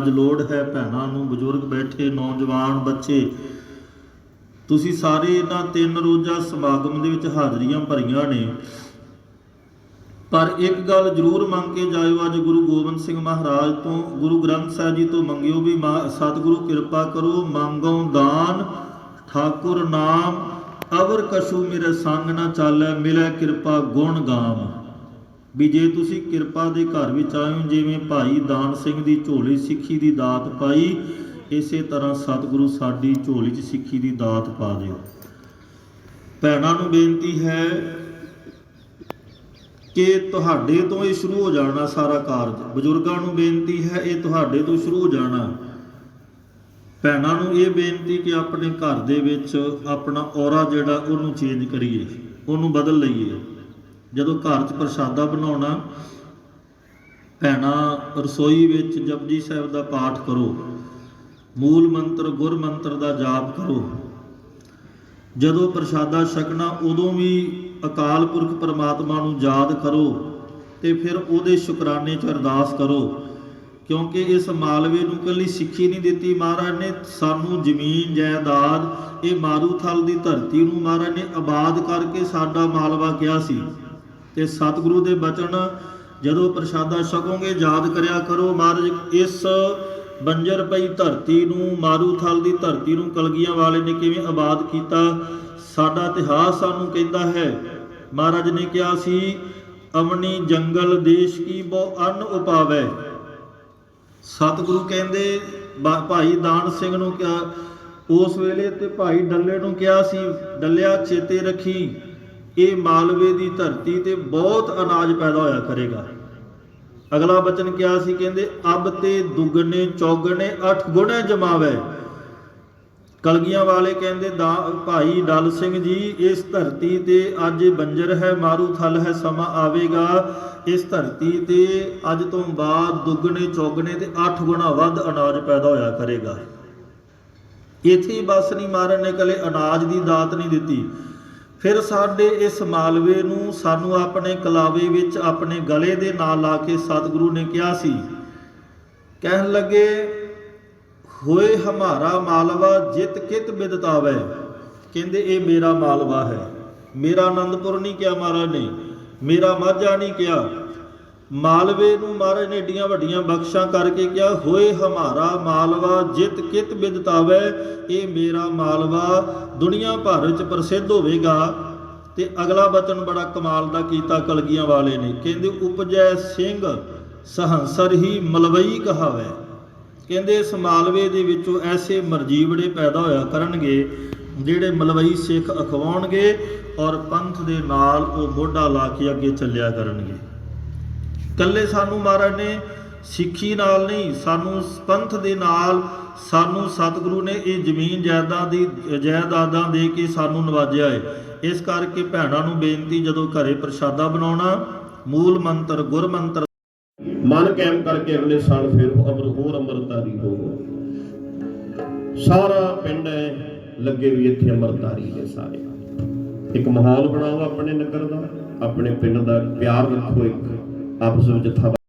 ਅੱਜ ਲੋੜ ਹੈ ਭੈਣਾਂ ਨੂੰ ਬਜ਼ੁਰਗ ਬੈਠੇ ਨੌਜਵਾਨ ਬੱਚੇ। ਤੁਸੀਂ ਸਾਰੇ ਇਹਨਾਂ ਤਿੰਨ ਰੋਜ਼ਾ ਸਮਾਗਮ ਦੇ ਵਿੱਚ ਹਾਜ਼ਰੀਆਂ ਭਰੀਆਂ ਨੇ। ਪਰ ਇੱਕ ਗੱਲ ਜ਼ਰੂਰ ਮੰਗ ਕੇ ਜਾਇਓ, ਅੱਜ ਗੁਰੂ ਗੋਬਿੰਦ ਸਿੰਘ ਮਹਾਰਾਜ ਤੋਂ, ਗੁਰੂ ਗ੍ਰੰਥ ਸਾਹਿਬ ਜੀ ਤੋਂ ਮੰਗਿਓ ਵੀ ਮਾ- ਸਤਿਗੁਰੂ ਕਿਰਪਾ ਕਰੋ, ਮੰਗੋ ਦਾਨ, ਠਾਕੁਰ ਨਾਮ, ਅਵਰ ਕਸ਼ੂ ਮੇਰੇ ਸੰਗ ਨਾ ਚਾਲੈ, ਮਿਲੈ ਕਿਰਪਾ ਗੁਣ ਗਾਮ। ਵੀ ਜੇ ਤੁਸੀਂ ਕਿਰਪਾ ਦੇ ਘਰ ਵਿੱਚ ਆਏ ਹੋ, ਜਿਵੇਂ ਭਾਈ ਦਾਨ ਸਿੰਘ ਦੀ ਝੋਲੀ ਸਿੱਖੀ ਦੀ ਦਾਤ ਪਾਈ, ਇਸੇ ਤਰ੍ਹਾਂ ਸਤਿਗੁਰੂ ਸਾਡੀ ਝੋਲੀ 'ਚ ਸਿੱਖੀ ਦੀ ਦਾਤ ਪਾ ਦਿਓ। ਭੈਣਾਂ ਨੂੰ ਬੇਨਤੀ ਹੈ ਕਿ ਤੁਹਾਡੇ ਤੋਂ ਇਹ ਸ਼ੁਰੂ ਹੋ ਜਾਣਾ ਸਾਰਾ ਕਾਰਜ। ਬਜ਼ੁਰਗਾਂ ਨੂੰ ਬੇਨਤੀ ਹੈ, ਇਹ ਤੁਹਾਡੇ ਤੋਂ ਸ਼ੁਰੂ ਹੋ ਜਾਣਾ। ਭੈਣਾਂ ਨੂੰ ਇਹ ਬੇਨਤੀ ਕਿ ਆਪਣੇ ਘਰ ਦੇ ਵਿੱਚ ਆਪਣਾ ਔਰਾ ਜਿਹੜਾ, ਉਹਨੂੰ ਚੇਂਜ ਕਰੀਏ, ਉਹਨੂੰ ਬਦਲ ਲਈਏ। ਜਦੋਂ ਘਰ 'ਚ ਪ੍ਰਸ਼ਾਦਾ ਬਣਾਉਣਾ, ਭੈਣਾਂ ਰਸੋਈ ਵਿੱਚ ਜਪਜੀ ਸਾਹਿਬ ਦਾ ਪਾਠ ਕਰੋ, ਮੂਲ ਮੰਤਰ ਗੁਰ ਮੰਤਰ ਦਾ ਜਾਪ ਕਰੋ। ਜਦੋਂ ਪ੍ਰਸ਼ਾਦਾ ਛਕਣਾ, ਉਦੋਂ ਵੀ ਅਕਾਲ ਪੁਰਖ ਪਰਮਾਤਮਾ ਨੂੰ ਯਾਦ ਕਰੋ ਤੇ ਫਿਰ ਉਹਦੇ ਸ਼ੁਕਰਾਨੇ 'ਚ ਅਰਦਾਸ ਕਰੋ, ਕਿਉਂਕਿ ਇਸ ਮਾਲਵੇ ਨੂੰ ਕੱਲੀ ਸਿੱਖੀ ਨਹੀਂ ਦਿੱਤੀ ਮਹਾਰਾਜ ਨੇ। ਸਾਨੂੰ ਜ਼ਮੀਨ, ਜਾਇਦਾਦ, ਇਹ ਮਾਰੂਥਲ ਦੀ ਧਰਤੀ ਨੂੰ ਮਹਾਰਾਜ ਨੇ ਆਬਾਦ ਕਰਕੇ ਸਾਡਾ ਮਾਲਵਾ ਕਿਹਾ ਸੀ। ਤੇ ਸਤਿਗੁਰੂ ਦੇ ਬਚਨ ਜਦੋਂ ਪ੍ਰਸ਼ਾਦਾ ਛਕੋਗੇ, ਯਾਦ ਕਰਿਆ ਕਰੋ ਮਹਾਰਾਜ, ਇਸ ਬੰਜਰ ਪਈ ਧਰਤੀ ਨੂੰ ਮਾਰੂਥਲ ਦੀ ਧਰਤੀ ਨੂੰ ਕਲਗੀਆਂ ਵਾਲੇ ਨੇ ਕਿਵੇਂ ਆਬਾਦ ਕੀਤਾ? ਸਾਡਾ ਇਤਿਹਾਸ ਸਾਨੂੰ ਕਹਿੰਦਾ ਹੈ, ਮਹਾਰਾਜ ਨੇ ਕਿਹਾ ਸੀ ਅਮਨੀ ਜੰਗਲ ਦੇਸ਼ ਕੀ ਬੋ ਅੰਨ ਉਪਾਵੇ। ਸਤਿਗੁਰੂ ਕਹਿੰਦੇ ਭਾਈ ਦਾਨ ਸਿੰਘ ਨੂੰ ਕਿਹਾ, ਉਸ ਵੇਲੇ ਤੇ ਭਾਈ ਡੱਲੇ ਨੂੰ ਕਿਹਾ ਸੀ, ਡੱਲਿਆ ਚੇਤੇ ਰੱਖੀ। ਇਹ ਮਾਲਵੇ ਦੀ ਧਰਤੀ ਤੇ ਬਹੁਤ ਅਨਾਜ ਪੈਦਾ ਹੋਇਆ ਕਰੇਗਾ। ਅਗਲਾ ਬਚਨ ਕਿਹਾ ਸੀ? ਕਹਿੰਦੇ, ਅਬ ਤੇ ਦੁੱਗਣੇ, ਚੌਗਣੇ, ਅੱਠ ਗੁਣੇ ਜਮਾਵੇ। ਕਲਗੀਆਂ ਵਾਲੇ ਕਹਿੰਦੇ, ਦਾ- ਭਾਈ ਡਲ ਸਿੰਘ ਜੀ, ਇਸ ਧਰਤੀ ਤੇ ਅੱਜ ਬੰਜਰ ਹੈ, ਮਾਰੂ ਥਲ ਹੈ, ਸਮਾਂ ਆਵੇਗਾ। ਇਸ ਧਰਤੀ ਤੇ ਅੱਜ ਤੋਂ ਬਾਅਦ ਦੁੱਗਣੇ, ਚੌਗਣੇ ਤੇ 8 ਗੁਣਾ ਵੱਧ ਅਨਾਜ ਪੈਦਾ ਹੋਇਆ ਕਰੇਗਾ। ਇੱਥੇ ਹੀ ਬਸ ਨਹੀਂ ਮਾਰਨ ਨੇ ਕਲੇ ਅਨਾਜ ਦੀ ਦਾਤ ਨਹੀਂ ਦਿੱਤੀ। ਫਿਰ ਸਾਡੇ ਇਸ ਮਾਲਵੇ ਨੂੰ ਸਾਨੂੰ ਆਪਣੇ ਕਲਾਵੇ ਵਿੱਚ ਆਪਣੇ ਗਲੇ ਦੇ ਨਾਲ ਲਾ ਕੇ ਸਤਿਗੁਰੂ ਨੇ ਕਿਹਾ ਸੀ। ਕਹਿਣ ਲੱਗੇ, ਹੋਏ ਹਮਾਰਾ ਮਾਲਵਾ, ਜਿਤ ਕਿਤ ਬਿਦਤਾਵੇ ਕਹਿੰਦੇ, ਇਹ ਮੇਰਾ ਮਾਲਵਾ ਹੈ। ਮੇਰਾ ਆਨੰਦਪੁਰ ਨਹੀਂ ਕਿਹਾ ਮਹਾਰਾਜ ਨੇ। ਮੇਰਾ ਮਾਝਾ ਨਹੀਂ ਕਿਹਾ। ਮਾਲਵੇ ਨੂੰ ਮਹਾਰਾਜ ਨੇ ਏਡੀਆਂ ਵੱਡੀਆਂ ਬਖਸ਼ਾਂ ਕਰਕੇ ਕਿਹਾ, ਹੋਏ ਹਮਾਰਾ ਮਾਲਵਾ, ਜਿਤ ਕਿਤ ਬਿਦਤਾਵੇ ਇਹ ਮੇਰਾ ਮਾਲਵਾ, ਦੁਨੀਆ ਭਰ ਵਿੱਚ ਪ੍ਰਸਿੱਧ ਹੋਵੇਗਾ ਤੇ ਅਗਲਾ ਬਚਨ ਬੜਾ ਕਮਾਲ ਦਾ ਕੀਤਾ ਕਲਗੀਆਂ ਵਾਲੇ ਨੇ। ਕਹਿੰਦੇ, ਉਪਜੈ ਸਿੰਘ ਸਹੰਸਰ ਹੀ ਮਲਵਈ ਕਹਾਵੇ ਕਹਿੰਦੇ, ਇਸ ਮਾਲਵੇ ਦੇ ਵਿੱਚੋਂ ਐਸੇ ਮਰਜੀਵੜੇ ਪੈਦਾ ਹੋਇਆ ਕਰਨਗੇ, ਜਿਹੜੇ ਮਲਵਈ ਸਿੱਖ ਅਖਵਾਉਣਗੇ ਔਰ ਪੰਥ ਦੇ ਨਾਲ ਉਹ ਮੋਢਾ ਲਾ ਕੇ ਅੱਗੇ ਚੱਲਿਆ ਕਰਨਗੇ। ਕੱਲੇ ਸਾਨੂੰ ਮਹਾਰਾਜ ਨੇ ਸਿੱਖੀ ਨਾਲ ਨਹੀਂ, ਸਾਨੂੰ ਪੰਥ ਦੇ ਨਾਲ ਸਾਨੂੰ ਸਤਿਗੁਰੂ ਨੇ ਇਹ ਜ਼ਮੀਨ ਜਾਇਦਾਦਾਂ ਦੀ, ਜਾਇਦਾਦਾਂ ਦੇ ਕੇ ਸਾਨੂੰ ਨਵਾਜਿਆ ਹੈ ਇਸ ਕਰਕੇ ਭੈਣਾਂ ਨੂੰ ਬੇਨਤੀ ਜਦੋਂ ਘਰੇ ਪ੍ਰਸ਼ਾਦਾ ਬਣਾਉਣਾ, ਮੂਲ ਮੰਤਰ, ਗੁਰ ਮੰਤਰ ਮਨ ਕਾਇਮ ਕਰਕੇ ਅਗਲੇ ਸਾਲ ਫਿਰ ਅਮਰ ਹੋਰ ਅੰਮ੍ਰਿਤਧਾਰੀ ਹੋ। ਸਾਰਾ ਪਿੰਡ ਹੈ ਲੱਗੇ ਵੀ ਇੱਥੇ ਅੰਮ੍ਰਿਤਧਾਰੀ ਨੇ ਸਾਰੇ। ਇੱਕ ਮਾਹੌਲ ਬਣਾਓ ਆਪਣੇ ਨਗਰ ਦਾ, ਆਪਣੇ ਪਿੰਡ ਦਾ, ਪਿਆਰ ਰੱਖੋ ਇੱਕ। 而不是就他吧。